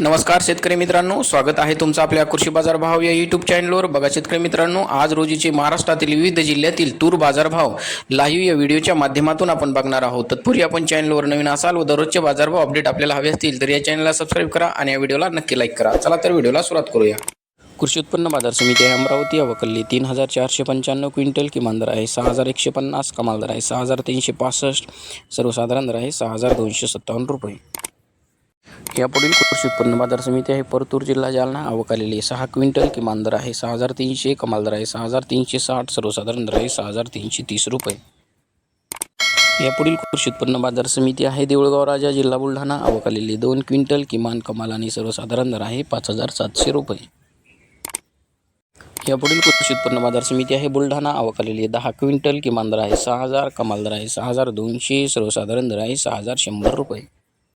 नमस्कार शेतकरी मित्रांनो स्वागत आहे तुमचं आपल्या कृषी बाजार भाव या युट्यूब चॅनलवर बघा शेतकरी मित्रांनो आज रोजीचे महाराष्ट्रातील विविध जिल्ह्यातील तूर बाजारभाव लाईव्ह या व्हिडिओच्या माध्यमातून आपण बघणार आहोत. तत्पूर्वी आपण चॅनलवर नवीन असाल व दररोजचे बाजारभाव अपडेट आपल्याला हवे असतील तर या चॅनलला सबस्क्राईब करा आणि या व्हिडिओला नक्की लाईक करा. चला तर व्हिडिओला सुरुवात करूया. कृषी उत्पन्न बाजार समिती आहे अमरावती. अवकल्ली तीन हजार चारशे पंच्याण्णव क्विंटल किमान दर आहे सहा हजार एकशे पन्नास कमाल दर आहे सहा हजार तीनशे पासष्ट सर्वसाधारण दर आहे सहा हजार दोनशे सत्तावन्न रुपये. यापुढील कृषी उत्पन्न बाजार समिती आहे. परतूर जिल्हा जालना. अवकालेली सहा क्विंटल किमान दर आहे. सहा हजार तीनशे कमाल दर आहे. सहा हजार तीनशे साठ सर्वसाधारण दर आहे. सहा हजार तीनशे तीस रुपये. यापुढील कृषी उत्पन्न बाजार समिती आहे. देऊळगाव राजा जिल्हा बुलढाणा. आवक दोन क्विंटल किमान कमाल आणि सर्वसाधारण दर आहे. पाच हजार सातशे रुपये. यापुढील कृषी उत्पन्न बाजार समिती आहे. बुलढाणा. अवकालेली आहे. दहा क्विंटल किमान दर आहे. सहा हजार कमाल दर आहे. सहा हजार दोनशे सर्वसाधारण दर आहे. सहा हजार शंभर रुपये.